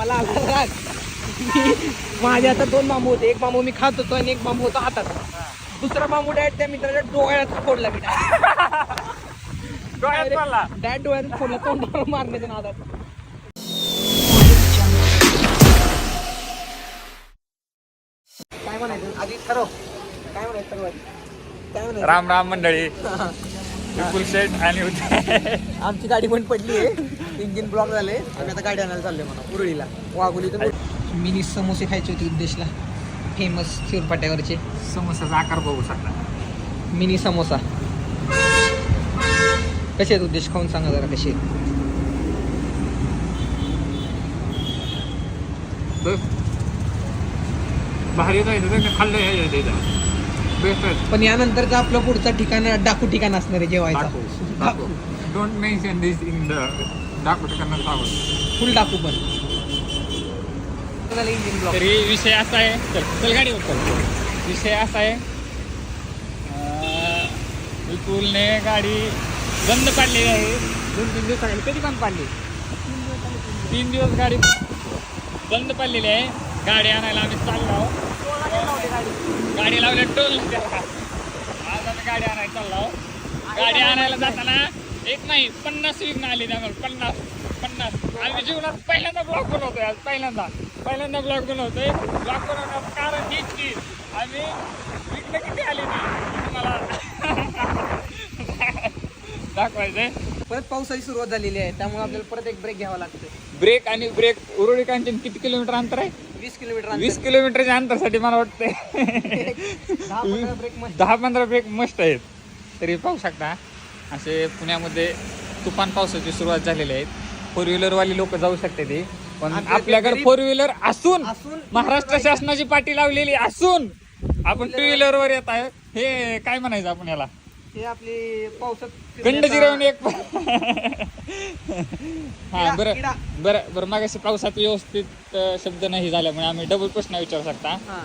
मला आला राग. माझे आता दोन बांबू होते. एक बांबू मी खात होतो आणि एक बांबू होता हातात. दुसरा बांबू डायरेक्ट त्या मित्राच्या डोळ्यात फोडला मी. डोळ्यात डायरेक्ट डोळ्यात फोडला. तोंडावर मारण्याच्या नादात काय म्हणायचं? आधी ठरव. काय म्हणायचं सर्वात काय म्हणायचं? राम राम मंडळी. विपुल शेठ आणि उदय. आमची गाडी पण पडली आहे. इंजिन ब्लॉक झाले. आम्ही आता गाडी आणायला चाललोय म्हणा उरळीला. वाघोली तर मिनी समोसे खायचे होते उद्देशला. फेमस शिरपाट्यावरचे समोसाचा आकार बघू शकता. मिनी समोसा. कसे आहेत उद्देश? खाऊन सांगा जरा कसे. भारी हे बेस्ट पण यानंतरचं आपलं पुढचं ठिकाण डाकू ठिकाण असणार आहे जेवायचं. Don't mention this in the full डाकू पण. इंजिन ब्लॉक तरी विषय असा आहे चल चल गाडीवर चल. विषय असा आहे अं, विपुलने गाडी बंद पाडलेली आहे. दोन तीन दिवसाखाली कधी बंद पाडली? तीन दिवस गाडी बंद पडलेली आहे. गाडी आणायला आम्ही चाललो आहोत. गाडी लावल्या टोल. आज आम्ही गाडी आणायला चाललो आहोत. गाडी आणायला जाताना एक नाही पन्नास विघ्न आली आम्हाला पन्नास पन्नास. आम्ही जीवनात पहिल्यांदा ब्लॉग बनवतोय आज पहिल्यांदा. पहिल्यांदा ब्लॉग बनवतोय. ब्लॉग बनवण्याचं कारण हेच की आम्ही विघ्न किती आले नाही तुम्हाला. दाखवायचंय. परत पावसाची सुरुवात झालेली आहे त्यामुळे आपल्याला परत एक ब्रेक घ्यावा लागतोय. ब्रेक आणि ब्रेक उरुळी कांचन किती किलोमीटर अंतर आहे? वीस किलोमीटर वीस किलोमीटरच्या अंतरासाठी मला वाटतंय. दहा पंधरा ब्रेक मस्त आहेत. तरी पाहू शकता. असे पुण्यामध्ये तुफान पावसाची सुरुवात झालेली आहे. फोर व्हीलरवाली लोक जाऊ शकते ते पण आपल्या आपल्याकडे फोर व्हीलर असून महाराष्ट्र शासनाची पाठी लावलेली असून आपण टू व्हीलर वर येत आहे. हे काय म्हणायचं आपण याला? हे आपली पावसात गंड जिरवून एक हा बरं. बरं बरं मागाशी पावसात व्यवस्थित शब्द नाही झाल्यामुळे आम्ही डबल प्रश्न विचारू शकता. हा.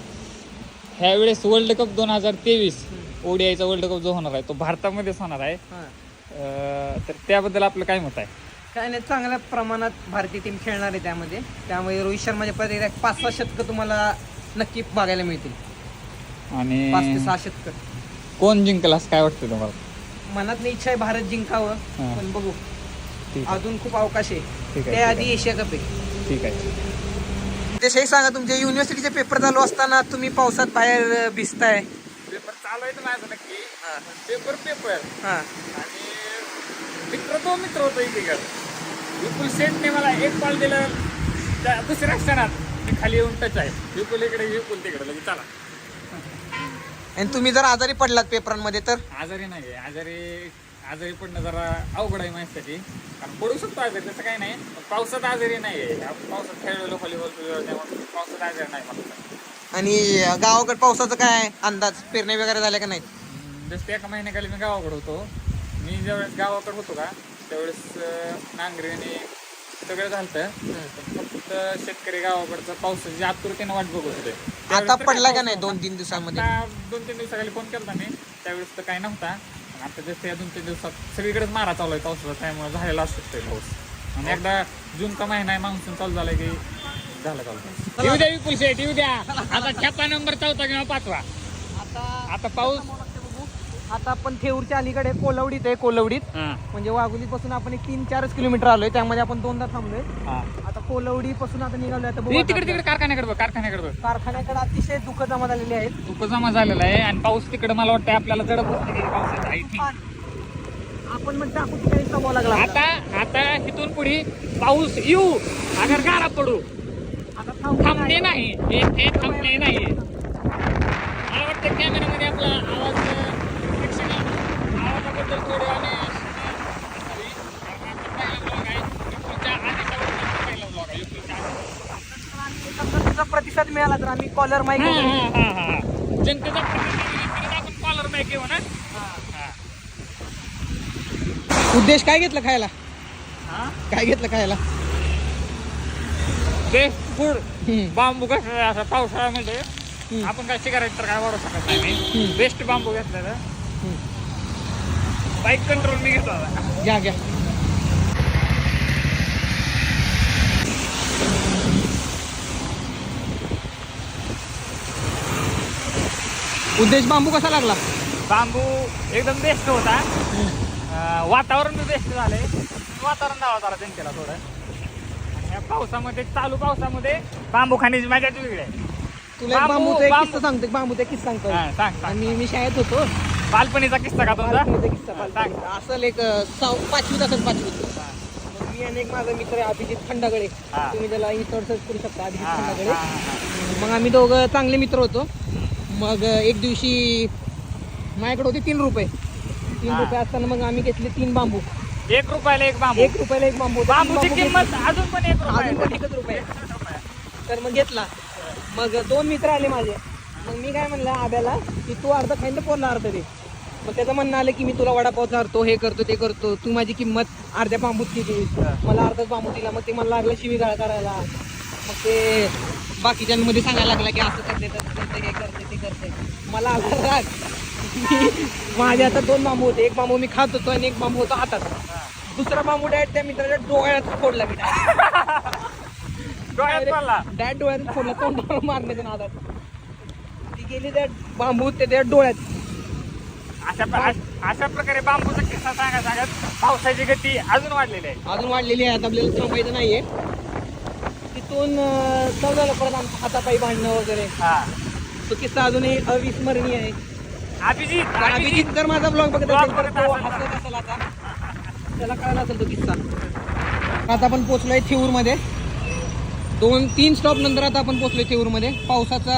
ह्या वेळेस वर्ल्ड कप दोन हजार तेवीस. ओडीआयचा वर्ल्ड कप जो होणार आहे तो भारतामध्येच होणार आहे. हा. अं, तर त्याबद्दल आपलं काय मत आहे? काय नाही चांगल्या प्रमाणात भारतीय टीम खेळणार आहे त्यामध्ये. त्यामुळे रोहित शर्माच्या परत एक पाच सहा शतकं तुम्हाला नक्की बघायला मिळतील. पाच ते आणि सहा शतकं. कोण जिंकल असं काय वाटतं तुम्हाला? मनात इच्छा आहे भारत जिंकावं हा. पण बघू. ठीक आहे. अजून खूप अवकाश आहे. ठीक आहे, त्याआधी एशिया कप आहे. ठीक आहे. ते हे सांगा तुमच्या युनिव्हर्सिटीचे पेपर चालू असताना तुम्ही पावसात बाहेर अं, भिजताय. पेपर चालू आहे माझं नक्की. Paper paper. हा. आणि मित्र तो मित्र होता विपुल शेठने मला एक कॉल दिलं त्या दुसऱ्या क्षणात. मी खाली येऊन टच आहे. विपुल इकडे विपुल तिकडे. लगेच चला. आणि तुम्ही जर आजारी पडलात पेपरांमध्ये तर? आजारी नाही आहे. आजारी आजारी पडणं जरा अवघड आहे माझ्यासाठी. कारण पडू शकतो आजारी तसं काही नाही. पण पावसात आजारी नाही आहे. पावसात खेळलेलो व्हॉलीबॉल त्यामुळे पावसात आजारी नाही मला आणि गावाकडे पावसाचं काय? अंदाज? पेरणी वगैरे झाल्या का नाही जस्ट एका महिन्याखाली मी गावाकडे होतो. मी ज्यावेळेस गावाकडे होतो का त्यावेळेस नांगरे आणि सगळं झालं फक्त शेतकरी गावाकडचं पावसाची आतुरतेनं वाट बघत होते. आता पडला का नाही दोन तीन दिवसांमध्ये? दोन तीन दिवसाखाली फोन केला मी त्यावेळेस तर काय नव्हता. आता जस्ट या दोन तीन दिवसात सगळीकडेच मारा चालू आहे पावसाचा त्यामुळे झालेला असू शकतोय पाऊस. आणि एकदा जूनचा महिना आहे मान्सून चालू झाला की झालं चालू येऊ द्या विपुल शेठ येऊ द्या. आता खेपा नंबर चौथा किंवा पाचवा. आता आता पाऊस. आता आपण थेऊरच्या अलीकडे कोलवडीत आहे कोलवडीत. हा. म्हणजे वाघोली पासून आपण एक तीन चारच किलोमीटर आलोय त्यामध्ये आपण दोनदा थांबलोय. हा. आता कोलवडी पासून आता निघालोय आता बघू तिकडे तिकडे कारखान्याकडे बघ कारखान्याकडे बघ. कारखान्याकडे अतिशय दुःख जमा झालेले आहेत धुकं जमा झालेला आहे आणि पाऊस तिकडे मला वाटतं आपल्याला I think. आपण टाकू ठिकाणी थांबावं लागला आता आता इथून पुढे पाऊस येऊ. अगर गारा पडू. आता थांबू थांबणे नाही हे हे थांबणे नाही मला वाटतं कॅमेऱ्यामध्ये आपला आवाज शिक्षण आवाजाबद्दल थोडं आणि प्रतिसाद मिळाला तर आम्ही कॉलर माईक. जनतेचा आपण कॉलर बॅक घेऊ ना. उद्देश काय घेतलं खायला हा? काय घेतलं खायला बेस्ट फूड बांबू घेतलेला असा पावसाळ्यामध्ये म्हणजे. आपण काय सिगारेट तर काय वाढू शकत नाही. बेस्ट बांबू घेतला बाईक कंट्रोल मी घेतला घ्या घ्या. उद्देश बांबू कसा लागला? बांबू एकदम बेस्ट होता. वातावरण बेस्ट झालंय. वातावरण दावा त्यांच्याला थोडं. या पावसामध्ये चालू पावसामध्ये बांबू खाण्याची मजाच वेगळी आहे. तुला एक बांबू- बांबूचा एक बांबू- किस्सा सांगतो एक बांबूचा एक किस्सा सांगतो. हा, सांग सांग आणि मी शाळेत होतो. बालपणीचा किस्सा का तुमचा? बालपणीचा किस्सा सांग बालपणीचा. असेल एक अं, सहा- पाचवीत असेल पाचवीत. मग मी आणि एक माझा मित्र आहे अभिजित खंडागळे. हा. तुम्ही त्याला इन्स्टॉल सर्च करू शकता अभिजित हा, हा, खंडागळे. हा, हा. मग आम्ही दोघं चांगले मित्र होतो. मग अं, एक दिवशी माझ्याकडे होते तीन रुपये. तीन हा. रुपये असताना मग आम्ही घेतले तीन बांबू. एक रुपयाला एक बांबू. एक रुपयाला एक बांबू. होता. बांबूची बांबू किंमत अजून पण एक. अजून पण रुपया एकच रुपये. तर मग घेतला. मग दोन मित्र आले माझे. मग मी काय म्हणलं आब्याला की तू अर्ध खाईन तर पोरला अर्ध दे. मग त्याचं म्हणणं आलं की मी तुला वडापाव चारतो हे करतो ते करतो. तू माझी किंमत अर्ध्या बांबूत किती मला अर्धाच बांबू दिला. मग ते मला लागलं शिवीगाळ करायला. मग ते बाकीच्यांमध्ये सांगायला लागला की असं करते तसं करते हे करते ते करते. मला आला राग. मी- माझे आता दोन बांबू होते. एक बांबू मी खात होतो आणि एक बांबू होता हातात. दुसरा बांबू डायरेक्ट त्या मित्राच्या डोळ्यात फोडला मी. डॅड डोळ्यात फोडला तोंडावर मारण्याच्या नादात ती गेली त्या बांबू ते त्या डोळ्यात. अशा अशा प्रकारे बांबूचा किस्सा सांगा सांगत पावसाची गती अजून वाढलेली आहे. अजून वाढलेली आहे. आपल्याला थांबायचं नाहीये. तिथून अं, चालू झालं परत आमचं हातापायी भांडणं वगैरे. हा. तो किस्सा अजूनही अविस्मरणीय आहे. अभिजित तर अभिजित. जर माझा ब्लॉग बघत असेल तर तो असेल तर. हसत असेल आता. त्याला कळला असेल तो किस्सा. आता आपण पोचलोय थेऊरमध्ये. दोन तीन स्टॉप नंतर आता आपण पोचलोय थेऊरमध्ये. पावसाचा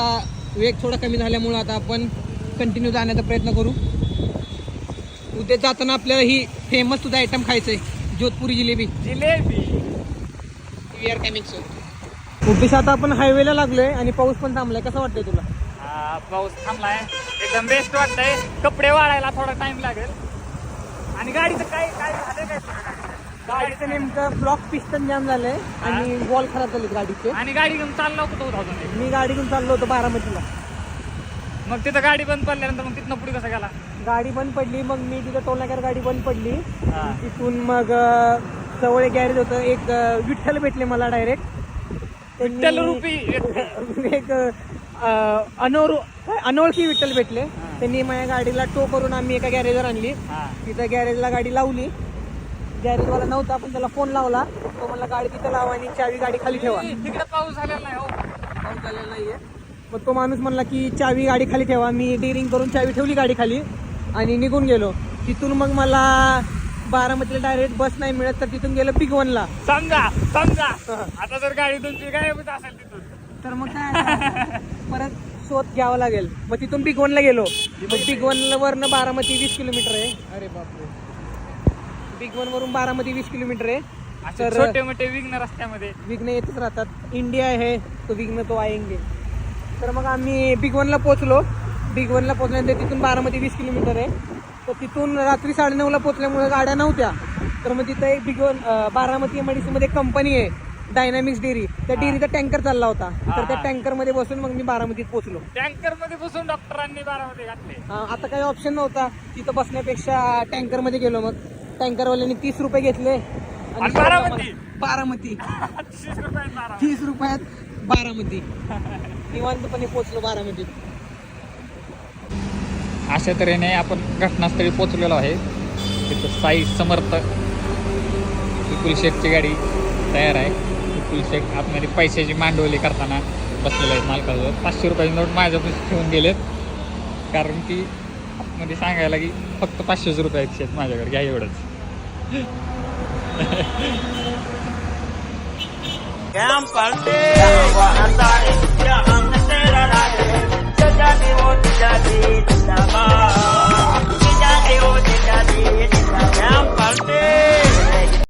वेग थोडा कमी झाल्यामुळं आता आपण कंटिन्यू जाण्याचा प्रयत्न करू. उद्या जाताना आपल्याला ही फेमस सुद्धा आयटम खायचं आहे Jodhpuri jalebi. Jalebi. We are coming so उद्देश आता आपण हायवेला लागलोय आणि पाऊस पण थांबलाय. कसं वाटतंय तुला? पाऊस थांबलाय. एकदम बेस्ट वाटतंय. कपडे वाळायला थोडा टाइम लागेल. आणि गाडीचं काय काय झालं काय गाडीचं नेमकं ब्लॉक पिस्टन जाम झालंय आणि वॉल खराब झाले गाडीचे. आणि गाडी घेऊन चालला होता मी गाडी घेऊन चाललो होतो बारामतीला. मग तिथं गाडी बंद पडल्यानंतर मग तिथनं पुढे कसं गेला? गाडी बंद पडली मग मी तिथं टोलनाक्यावर गाडी बंद पडली. हा. तिथून मग अं, जवळ एक गॅरेज होतं. एक अं, विठ्ठल भेटले मला डायरेक्ट विठ्ठल रूपी. एक अं, अनोर काय, अनोळखी विठ्ठल भेटले. त्यांनी माझ्या गाडीला टो करून आम्ही एका गॅरेजवर आणली. तिथं गॅरेजला गाडी लावली. गॅरेजवाला नव्हता पण त्याला फोन लावला. तो म्हणला गाडी तिथं लावा आणि चावी गाडी खाली ठेवा. तिकडे पाऊस झालेला नाही हो. पाऊस झालेला नाहीये. मग तो माणूस म्हणला की चावी गाडी खाली ठेवा. मी डिरिंग करून चावी ठेवली गाडी खाली आणि निघून गेलो. तिथून मग मला बारामतीला डायरेक्ट बस नाही मिळत तर तिथून गेलं पिक वनला समजा समजा आता जर गाडी तुमची गायबच असेल तर मग काय आता? परत शोध घ्यावा लागेल. मग तिथून पिक वनला गेलो. मग वन वरनं बारामती वीस किलोमीटर आहे. अरे बापरे. पिक वन वरून बारामती वीस किलोमीटर आहे. असे तर छोटे मोठे विघ्न रस्त्यामध्ये. विघ्न येतच राहतात. इंडिया आहे. तो विघ्न तो आएंगे तर मग आम्ही बिग वनला पोचलो बिग वनला पोचल्यानंतर तिथून बारामती वीस किलोमीटर आहे. तर तिथून रात्री साडेनऊला पोचल्यामुळे गाड्या नव्हत्या. तर मग तिथं एक बिग वन अं, बारामती एममध्ये कंपनी आहे. डायनामिक्स डेअरी त्या डेअरीचा टँकर चालला होता. तर त्या हा. टँकरमध्ये बसून मग मी बारामतीत पोचलो टँकरमध्ये बसून डॉक्टरांनी बारामध्ये घातले. आता काही ऑप्शन नव्हता. तिथं बसण्यापेक्षा टँकरमध्ये गेलो मग. टँकरवाल्यांनी तीस रुपये घेतले. आणि बारामती? बारामती. तीस रुपयात बारा तीस रुपयात बारामती. निवांतपणे पोचलो बारामतीत. अशा तऱ्हेने आपण घटनास्थळी पोचलेलो आहे. तिथं साई समर्थ विपुल शेखची गाडी तयार आहे. फुलशेक आतमध्ये पैशाची मांडवली करताना बसलेलं आहेत मालकाजवळ. पाचशे रुपयाची नोट माझ्यापासून ठेवून गेलेत. कारण की आतमध्ये सांगायला की फक्त पाचशेच रुपयाचे आहेत माझ्याकडे. घ्या एवढंच.